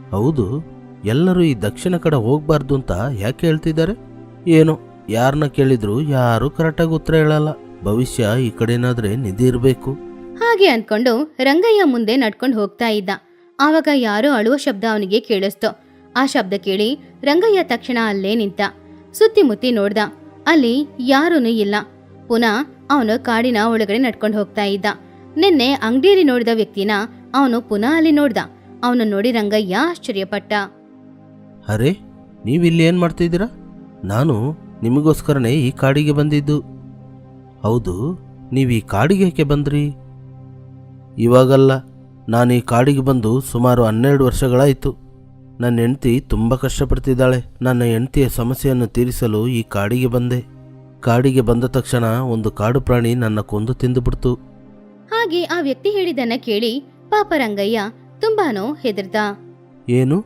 ಹೌದು ಎಲ್ಲರೂ ಈ ದಕ್ಷಿಣ ಕಡೆ ಹೋಗ್ಬಾರ್ದು ಅಂತ ಯಾಕೆ ಹೇಳ್ತಿದ್ದಾರೆ? ಏನು ಯಾರನ್ನ ಕೇಳಿದ್ರು ಯಾರು ಕರೆಕ್ಟಾಗಿ ಉತ್ತರ ಹೇಳಲ್ಲ. ಭವಿಷ್ಯ ಈ ಕಡೆನಾದ್ರೆ ನಿಧಿ ಇರಬೇಕು. ಹಾಗೆ ಅನ್ಕೊಂಡು ರಂಗಯ್ಯ ಮುಂದೆ ನಡ್ಕೊಂಡು ಹೋಗ್ತಾ ಇದ್ದ. ಆವಾಗ ಯಾರೋ ಅಳುವ ಶಬ್ದ ಅವನಿಗೆ ಕೇಳಿಸ್ತು. ಆ ಶಬ್ದ ಕೇಳಿ ರಂಗಯ್ಯ ತಕ್ಷಣ ಅಲ್ಲೇ ನಿಂತ. ಸುತ್ತಿಮುತ್ತಿ ನೋಡ್ದ. ಅಲ್ಲಿ ಯಾರೂ ಇಲ್ಲ. ಪುನಃ ಅವನು ಕಾಡಿನ ಒಳಗಡೆ ನಡ್ಕೊಂಡು ಹೋಗ್ತಾ ಇದ್ದ. ನಿನ್ನೆ ಅಂಗಡಿಯಲ್ಲಿ ನೋಡಿದ ವ್ಯಕ್ತಿನ ಅವನು ಪುನಃ ಅಲ್ಲಿ ನೋಡ್ದ. ಅವನು ನೋಡಿ ರಂಗಯ್ಯ ಆಶ್ಚರ್ಯಪಟ್ಟ. ಅರೆ, ನೀವಿಲ್ಲಿ ಏನು ಮಾಡ್ತಿದ್ದೀರಾ? ನಾನು ನಿಮಗೋಸ್ಕರನೇ ಈ ಕಾಡಿಗೆ ಬಂದಿದ್ದು. ಹೌದು, ನೀವು ಈ ಕಾಡಿಗೆ ಏಕೆ ಬಂದ್ರಿ? ಇವಾಗಲ್ಲ. ನಾನು ಈ ಕಾಡಿಗೆ ಬಂದು ಸುಮಾರು ಹನ್ನೆರಡು ವರ್ಷಗಳಾಯಿತು. ನನ್ನ ಹೆಂಡತಿ ತುಂಬ ಕಷ್ಟಪಡ್ತಿದ್ದಾಳೆ. ನನ್ನ ಹೆಂಡತಿಯ ಸಮಸ್ಯೆಯನ್ನು ತೀರಿಸಲು ಈ ಕಾಡಿಗೆ ಬಂದೆ. ಕಾಡಿಗೆ ಬಂದ ತಕ್ಷಣ ಒಂದು ಕಾಡು ಪ್ರಾಣಿ ನನ್ನ ಕೊಂದು ತಿಂದುಬಿಡ್ತು. ಹಾಗೆ ಆ ವ್ಯಕ್ತಿ ಹೇಳಿದನ್ನ ಕೇಳಿ ಪಾಪ ರಂಗಯ್ಯ ತುಂಬಾನೋ ಹೆದರ್ದ. ಏನು?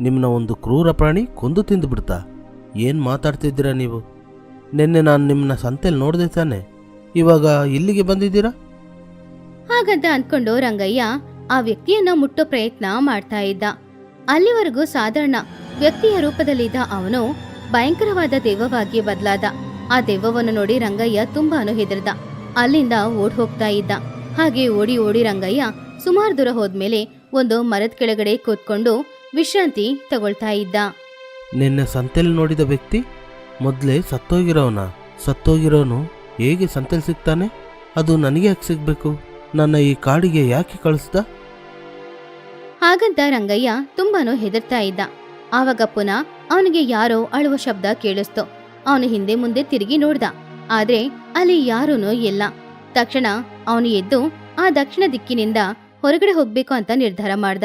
ನಿಮ್ಮನ್ನ ಒಂದು ಕ್ರೂರ ಪ್ರಾಣಿ ಕೊಂದು ತಿಂದುಬಿಡ್ತಾ? ಏನು ಮಾತಾಡ್ತಿದ್ದೀರಾ ನೀವು? ನಿನ್ನೆ ನಾನು ನಿಮ್ಮನ್ನ ಸಂತೆಯಲ್ಲಿ ನೋಡಿದೆ ತಾನೆ. ಇವಾಗ ಇಲ್ಲಿಗೆ ಬಂದಿದ್ದೀರಾ? ಹಾಗಂತ ಅಂದ್ಕೊಂಡು ರಂಗಯ್ಯ ಆ ವ್ಯಕ್ತಿಯನ್ನ ಮುಟ್ಟೋ ಪ್ರಯತ್ನ ಮಾಡ್ತಾ ಇದ್ದ. ಅಲ್ಲಿವರೆಗೂ ಸಾಧಾರಣ ವ್ಯಕ್ತಿಯ ರೂಪದಲ್ಲಿದ್ದ ಅವನು ಭಯಂಕರವಾದ ದೆವ್ವವಾಗಿ ಬದಲಾದ. ಆ ದೆವ್ವವನ್ನು ನೋಡಿ ರಂಗಯ್ಯ ತುಂಬಾನು ಹೆದರ್ದ. ಅಲ್ಲಿಂದ ಓಡ್ ಹೋಗ್ತಾ ಇದ್ದ. ಹಾಗೆ ಓಡಿ ಓಡಿ ರಂಗಯ್ಯ ಸುಮಾರು ದೂರ ಹೋದ್ಮೇಲೆ ಒಂದು ಮರದ ಕೆಳಗಡೆ ಕೂತ್ಕೊಂಡು ವಿಶ್ರಾಂತಿ ತಗೊಳ್ತಾ ಇದ್ದ. ನಿನ್ನ ಸಂತೆಯಲ್ಲಿ ನೋಡಿದ ವ್ಯಕ್ತಿ? ಮೊದಲೇ ಸತ್ತೋಗಿರೋನ? ಸತ್ತೋಗಿರೋನು ಹೇಗೆ ಸಂತೆಲ್ ಸಿಗ್ತಾನೆ? ಅದು ನನಗೆ ಯಾಕೆ ಸಿಗಬೇಕು? ನನ್ನ ಈ ಕಾಡಿಗೆ ಯಾಕೆ ಕಳಿಸ್ದ? ಹಾಗಂತ ರಂಗಯ್ಯ ತುಂಬಾನು ಹೆದರ್ತಾ ಇದ್ದ. ಆವಾಗ ಪುನಃ ಅವನಿಗೆ ಯಾರೋ ಅಳುವ ಶಬ್ದ ಕೇಳಿಸ್ತು. ಅವನು ಹಿಂದೆ ಮುಂದೆ ತಿರುಗಿ ನೋಡ್ದ. ಆದ್ರೆ ಅಲ್ಲಿ ಯಾರೂನು ಇಲ್ಲ. ತಕ್ಷಣ ಅವನು ಎದ್ದು ಆ ದಕ್ಷಿಣ ದಿಕ್ಕಿನಿಂದ ಹೊರಗಡೆ ಹೋಗ್ಬೇಕು ಅಂತ ನಿರ್ಧಾರ ಮಾಡ್ದ.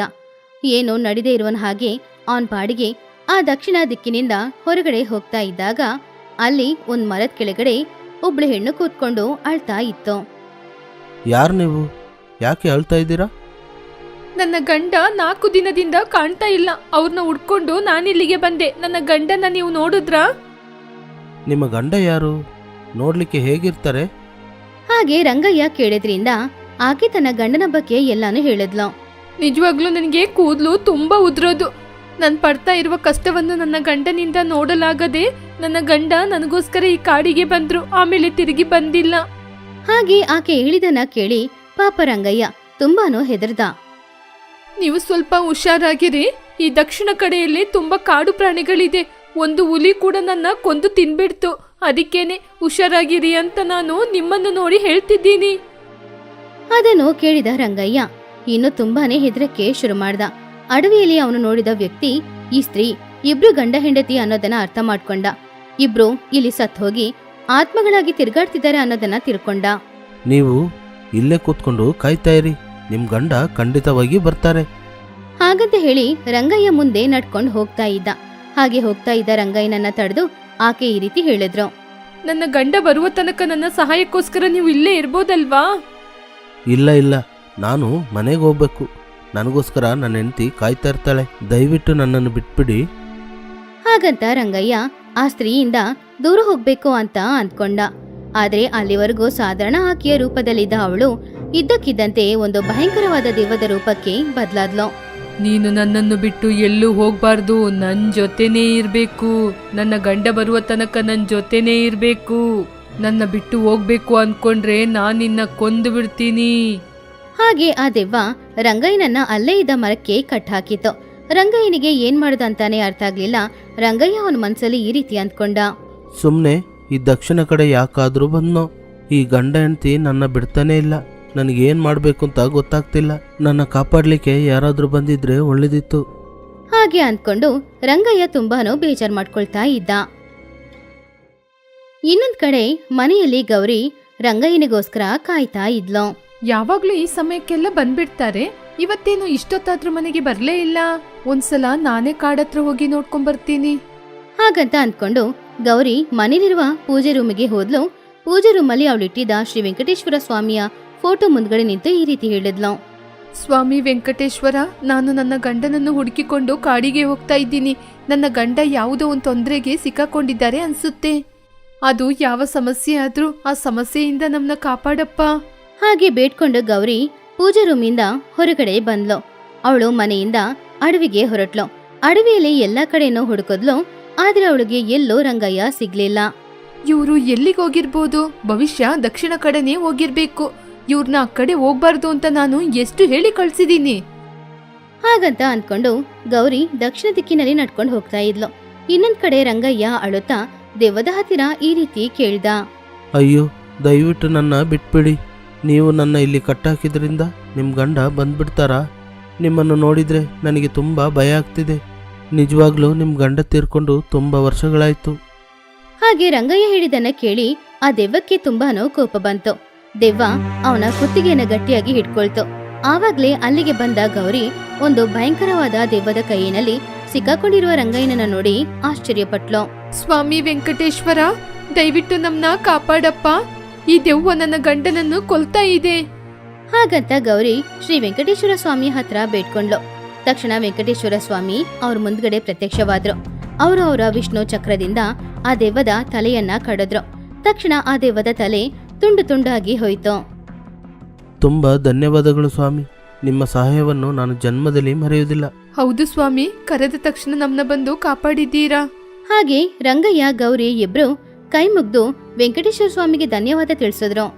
ಏನು ನಡೆದೇ ಇರುವನ ಹಾಗೆ ಅವನ್ ಪಾಡಿಗೆ ಆ ದಕ್ಷಿಣ ದಿಕ್ಕಿನಿಂದ ಹೊರಗಡೆ ಹೋಗ್ತಾ ಇದ್ದಾಗ ಅಲ್ಲಿ ಒಂದ್ ಮರದ ಕೆಳಗಡೆ ಒಬ್ಳು ಹೆಣ್ಣು ಕೂತ್ಕೊಂಡು ಅಳ್ತಾ ಇತ್ತು. ಯಾರು ನೀವು? ಯಾಕೆ ಅಳ್ತಾ ಇದ್ದೀರಾ? ನನ್ನ ಗಂಡ ನಾಲ್ಕು ದಿನದಿಂದ ಕಾಣ್ತಾ ಇಲ್ಲ. ಅವ್ರನ್ನ ಹುಡ್ಕೊಂಡು ನಾನಿಲ್ಲಿಗೆ ಬಂದೆ. ನನ್ನ ಗಂಡನ ನೀವು ನೋಡಿದ್ರಾ? ನಿಮ್ಮ ಗಂಡ ಯಾರು? ನೋಡ್ಲಿಕ್ಕೆ ಹೇಗಿರ್ತಾರೆ? ಹಾಗೆ ರಂಗಯ್ಯ ಕೇಳಿದ್ರಿಂದ ಆಕೆ ತನ್ನ ಗಂಡನ ಬಗ್ಗೆ ಎಲ್ಲಾನು ಹೇಳಿದ್ಲು. ನಿಜವಾಗ್ಲೂ ನನಗೆ ಕೂದಲು ತುಂಬಾ ಉದ್ರೋದು. ನಾನು ಪಡ್ತಾ ಇರುವ ಕಷ್ಟವನ್ನು ನನ್ನ ಗಂಡನಿಂದ ನೋಡಲಾಗದೆ ನನ್ನ ಗಂಡ ನನಗೋಸ್ಕರ ಈ ಕಾಡಿಗೆ ಬಂದ್ರು. ಆಮೇಲೆ ತಿರುಗಿ ಬಂದಿಲ್ಲ. ಹಾಗೆ ಆಕೆ ಹೇಳಿದನ ಕೇಳಿ ಪಾಪ ರಂಗಯ್ಯ ತುಂಬಾನು ಹೆದರ್ದ. ನೀವು ಸ್ವಲ್ಪ ಹುಷಾರಾಗಿರಿ. ಈ ದಕ್ಷಿಣ ಕಡೆಯಲ್ಲಿ ತುಂಬಾ ಕಾಡು ಪ್ರಾಣಿಗಳಿದೆ. ಒಂದು ಹುಲಿ ಕೂಡ ನನ್ನ ಕೊಂದು ತಿನ್ಬಿಡ್ತು. ಅದಕ್ಕೇನೆ ಹುಷಾರಾಗಿರಿ ಅಂತ ನಾನು ನಿಮ್ಮನ್ನು ನೋಡಿ ಹೇಳ್ತಿದ್ದೀನಿ. ಅದನ್ನು ಕೇಳಿದ ರಂಗಯ್ಯ ಇನ್ನು ತುಂಬಾನೇ ಹೆದರಕ್ಕೆ ಶುರು ಮಾಡ್ದ. ಅಡವಿಯಲ್ಲಿ ಅವನು ನೋಡಿದ ವ್ಯಕ್ತಿ ಈ ಸ್ತ್ರೀ ಇಬ್ರು ಗಂಡ ಹೆಂಡತಿ ಅನ್ನೋದನ್ನ ಅರ್ಥ ಮಾಡ್ಕೊಂಡ. ಇಬ್ರು ಇಲ್ಲಿ ಸತ್ ಹೋಗಿ ಆತ್ಮಗಳಾಗಿ ತಿರುಗಾಡ್ತಿದ್ದಾರೆ ಅನ್ನೋದನ್ನ ತಿಳ್ಕೊಂಡ. ನೀವು ಇಲ್ಲೇ ಕೂತ್ಕೊಂಡು ಕಾಯ್ತಾ ಇರಿ. ನಿಮ್ಮ ಗಂಡ ಖಂಡಿತವಾಗಿ ಬರ್ತಾರೆ. ಹಾಗಂತ ಹೇಳಿ ರಂಗಯ್ಯ ಮುಂದೆ ನಡ್ಕೊಂಡು ಹೋಗ್ತಾ ಇದ್ದ. ಹಾಗೆ ಹೋಗ್ತಾ ಇದ್ದ ರಂಗಯ್ಯನನ್ನ ತಡೆದು ಆಕೆ ಈ ರೀತಿ ಹೇಳಿದ್ರು. ನನ್ನ ಗಂಡ ಬರುವ ತನಕ ನನ್ನ ಸಹಾಯಕ್ಕೋಸ್ಕರ ನೀವು ಇಲ್ಲೇ ಇರ್ಬೋದಲ್ವಾ? ಇಲ್ಲ ಇಲ್ಲ. ನಾನು ಮನೆಗೆ ಹೋಗ್ಬೇಕು. ನನಗೋಸ್ಕರ ನನ್ನ ಹೆಂಡತಿ ಕಾಯ್ತಾ ಇರ್ತಾಳೆ. ದಯವಿಟ್ಟು ನನ್ನನ್ನು ಬಿಟ್ಬಿಡಿ. ಹಾಗಂತ ರಂಗಯ್ಯ ಆ ಸ್ತ್ರೀಯಿಂದ ದೂರ ಹೋಗ್ಬೇಕು ಅಂತ ಅಂದ್ಕೊಂಡ. ಆದ್ರೆ ಅಲ್ಲಿವರೆಗೂ ಸಾಧಾರಣ ಆಕೆಯ ರೂಪದಲ್ಲಿದ್ದ ಅವಳು ಇದ್ದಕ್ಕಿದ್ದಂತೆ ಒಂದು ಭಯಂಕರವಾದ ದೇವದ ರೂಪಕ್ಕೆ ಬದಲಾದ್ಲು. ನೀನು ನನ್ನನ್ನು ಬಿಟ್ಟು ಎಲ್ಲೂ ಹೋಗ್ಬಾರ್ದು. ನನ್ ಜೊತೆನೇ ಇರ್ಬೇಕು. ನನ್ನ ಗಂಡ ಬರುವ ತನಕ ನನ್ ಜೊತೆನೇ ಇರ್ಬೇಕು. ನನ್ನ ಬಿಟ್ಟು ಹೋಗ್ಬೇಕು ಅನ್ಕೊಂಡ್ರೆ ನಾನು ನಿನ್ನ ಕೊಂದು ಬಿಡ್ತೀನಿ. ಹಾಗೆ ಆ ದೆವ್ವ ರಂಗಯ್ಯನನ್ನ ಅಲ್ಲೇ ಇದ್ದ ಮರಕ್ಕೆ ಕಟ್ಟಾಕಿತು ರಂಗಯ್ಯನಿಗೆ ಏನ್ ಮಾಡುದಂತಾನೆ ಅರ್ಥ ಆಗ್ಲಿಲ್ಲ. ರಂಗಯ್ಯ ಅವನ ಮನ್ಸಲ್ಲಿ ಈ ರೀತಿ ಅಂದ್ಕೊಂಡ. ಸುಮ್ಮನೆ ಈ ದಕ್ಷಿಣ ಕಡೆ ಯಾಕಾದರೂ ಬಂದ್ನೋ? ಈ ಗಂಡ ಹೆಂಡತಿ ನನ್ನ ಬಿಡ್ತಾನೆ ಇಲ್ಲ. ನನಗೇನು ಮಾಡಬೇಕು ಅಂತ ಗೊತ್ತಾಗ್ತಿಲ್ಲ. ನನ್ನ ಕಾಪಾಡಲಿಕ್ಕೆ ಯಾರಾದರೂ ಬಂದಿದ್ರೆ ಒಳ್ಳೇದಿತ್ತು. ಹಾಗೆ ಅಂದ್ಕೊಂಡು ರಂಗಯ್ಯ ತುಂಬಾನು ಬೇಜಾರ್ ಮಾಡ್ಕೊಳ್ತಾ ಇದ್ದ. ಇನ್ನೊಂದ್ ಕಡೆ ಮನೆಯಲ್ಲಿ ಗೌರಿ ರಂಗಯ್ಯನಿಗೋಸ್ಕರ ಕಾಯ್ತಾ ಇದ್ಲು. ಯಾವಾಗ್ಲೂ ಈ ಸಮಯಕ್ಕೆಲ್ಲ ಬಂದ್ಬಿಡ್ತಾರೆ. ಇವತ್ತೇನು ಇಷ್ಟೊತ್ತಾದ್ರೂ ಮನೆಗೆ ಬರ್ಲೇ ಇಲ್ಲ? ಒಂದ್ಸಲ ನಾನೇ ಕಾಡತ್ರ ಹೋಗಿ ನೋಡ್ಕೊಂಡ್ ಬರ್ತೀನಿ. ಹಾಗಂತ ಅನ್ಕೊಂಡು ಗೌರಿ ಮನೇಲಿರುವ ಪೂಜೆ ರೂಮಿಗೆ ಹೋದ್ಲು. ಪೂಜೆ ರೂಮಲ್ಲಿ ಅವಳಿಟ್ಟಿದ್ದ ಶ್ರೀ ವೆಂಕಟೇಶ್ವರ ಸ್ವಾಮಿಯ ಫೋಟೋ ಮುಂದ್ಗಡೆ ನಿಂತು ಈ ರೀತಿ ಹೇಳಿದ್ಲು. ಸ್ವಾಮಿ ವೆಂಕಟೇಶ್ವರ ನಾನು ನನ್ನ ಗಂಡನನ್ನು ಹುಡುಕಿಕೊಂಡು ಕಾಡಿಗೆ ಹೋಗ್ತಾ ಇದ್ದೀನಿ. ನನ್ನ ಗಂಡ ಯಾವುದೋ ಒಂದು ತೊಂದರೆಗೆ ಸಿಕ್ಕಾಕೊಂಡಿದ್ದಾರೆ ಅನ್ಸುತ್ತೆ. ಅದು ಯಾವ ಸಮಸ್ಯೆ ಆದ್ರೂ ಆ ಸಮಸ್ಯೆಯಿಂದ ನಮ್ಮನ್ನ ಕಾಪಾಡಪ್ಪ. ಹಾಗೆ ಬೇಡ್ಕೊಂಡು ಗೌರಿ ಪೂಜೆ ರೂಮಿಂದ ಹೊರಗಡೆ ಬಂದ್ಲು. ಅವಳು ಮನೆಯಿಂದ ಅಡವಿಗೆ ಹೊರಟ್ಲು. ಅಡವಿಯಲ್ಲಿ ಎಲ್ಲಾ ಕಡೆನೂ ಹುಡುಕದ್ಲು. ಆದ್ರೆ ಅವಳಿಗೆ ಎಲ್ಲೋ ರಂಗಯ್ಯ ಸಿಗ್ಲಿಲ್ಲ. ಇವರು ಎಲ್ಲಿಗೆ ಹೋಗಿರ್ಬೋದು? ಭವಿಷ್ಯ ದಕ್ಷಿಣ ಕಡೆನೇ ಹೋಗಿರ್ಬೇಕು. ಇವ್ರನ್ನ ಆ ಕಡೆ ಹೋಗ್ಬಾರ್ದು ಅಂತ ನಾನು ಎಷ್ಟು ಹೇಳಿ ಕಳ್ಸಿದೀನಿ. ಹಾಗಂತ ಅನ್ಕೊಂಡು ಗೌರಿ ದಕ್ಷಿಣ ದಿಕ್ಕಿನಲ್ಲಿ ನಡ್ಕೊಂಡು ಹೋಗ್ತಾ ಇದ್ಲು. ಇನ್ನೊಂದ್ ಕಡೆ ರಂಗಯ್ಯ ಅಳುತ್ತಾ ದೆವ್ವದ ಹತ್ತಿರ ಈ ರೀತಿ ಕೇಳ್ದ. ಅಯ್ಯೋ ದಯವಿಟ್ಟು ನನ್ನ ಬಿಟ್ಬಿಡಿ. ನೀವು ನನ್ನ ಇಲ್ಲಿ ಕಟ್ಟಾಕಿದ್ರಿಂದ ನಿಮ್ಮ ಗಂಡ ಬಂದ್ಬಿಡ್ತಾರಾ? ನಿಮ್ಮನ್ನು ನೋಡಿದರೆ ನನಗೆ ತುಂಬ ಭಯ ಆಗ್ತಿದೆ. ನಿಜವಾಗ್ಲೂ ನಿಮ್ಮ ಗಂಡ ತೀರ್ಕೊಂಡು ತುಂಬ ವರ್ಷಗಳಾಯಿತು. ಹಾಗೆ ರಂಗಯ್ಯ ಹೇಳಿದನ್ನ ಕೇಳಿ ಆ ದೆವ್ವಕ್ಕೆ ತುಂಬಾನೋ ಕೋಪ ಬಂತು. ದೆವ್ವ ಅವನ ಕುತ್ತಿಗೆನ ಗಟ್ಟಿಯಾಗಿ ಹಿಡ್ಕೊಳ್ತು. ಆವಾಗ್ಲೇ ಅಲ್ಲಿಗೆ ಬಂದ ಗೌರಿ ಒಂದು ಭಯಂಕರವಾದ ದೆವ್ವದ ಕೈಯಿನಲ್ಲಿ ಸಿಕ್ಕಾಕೊಂಡಿರುವ ರಂಗಯ್ಯನನ್ನ ನೋಡಿ ಆಶ್ಚರ್ಯಪಟ್ಲು. ಸ್ವಾಮಿ ವೆಂಕಟೇಶ್ವರ ದಯವಿಟ್ಟು ನಮ್ನ ಕಾಪಾಡಪ್ಪ. ಈ ದೆವ್ವ ನನ್ನ ಗಂಡನನ್ನು ಕೊಲ್ತಾ ಇದೆ. ಹಾಗಂತ ಗೌರಿ ಶ್ರೀ ವೆಂಕಟೇಶ್ವರ ಸ್ವಾಮಿ ಹತ್ರ ಬೇಡ್ಕೊಂಡ್ಲು ತಕ್ಷಣ ವೆಂಕಟೇಶ್ವರ ಸ್ವಾಮಿ ಅವ್ರ ಮುಂದ್ಗಡೆ ಪ್ರತ್ಯಕ್ಷವಾದ್ರು. ಅವರು ಅವರ ವಿಷ್ಣು ಚಕ್ರದಿಂದ ಆ ದೆವ್ವದ ತಲೆಯನ್ನ ಕಡದ್ರು. ತಕ್ಷಣ ಆ ದೆವ್ವದ ತಲೆ ತುಂಡು ತುಂಡಾಗಿ ಹೋಯ್ತು. ತುಂಬ ಧನ್ಯವಾದಗಳು ಸ್ವಾಮಿ. ನಿಮ್ಮ ಸಹಾಯವನ್ನು ನಾನು ಜನ್ಮದಲ್ಲಿ ಮರೆಯುವುದಿಲ್ಲ. ಹೌದು ಸ್ವಾಮಿ ಕರೆದ ತಕ್ಷಣ ನಮ್ಮನ್ನ ಬಂದು ಕಾಪಾಡಿದ್ದೀರಾ? ಹಾಗೆ ರಂಗಯ್ಯ ಗೌರಿ ಇಬ್ರು ಕೈ ಮುಗ್ದು ವೆಂಕಟೇಶ್ವರ ಸ್ವಾಮಿಗೆ ಧನ್ಯವಾದ ತಿಳಿಸಿದ್ರು.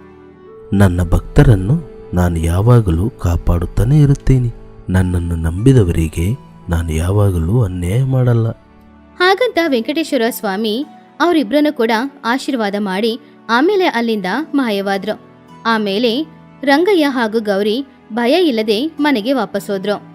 ನನ್ನ ಭಕ್ತರನ್ನು ನಾನು ಯಾವಾಗಲೂ ಕಾಪಾಡುತ್ತಾನೆ ಇರುತ್ತೇನೆ. ನನ್ನನ್ನು ನಂಬಿದವರಿಗೆ ನಾನು ಯಾವಾಗಲೂ ಅನ್ಯಾಯ ಮಾಡಲ್ಲ. ಹಾಗಂತ ವೆಂಕಟೇಶ್ವರ ಸ್ವಾಮಿ ಅವರಿಬ್ಬರನ್ನು ಕೂಡ ಆಶೀರ್ವಾದ ಮಾಡಿ ಆಮೇಲೆ ಅಲ್ಲಿಂದ ಮಾಯವಾದ್ರು. ಆಮೇಲೆ ರಂಗಯ್ಯ ಹಾಗೂ ಗೌರಿ ಭಯ ಇಲ್ಲದೆ ಮನೆಗೆ ವಾಪಸ್ ಹೋದ್ರು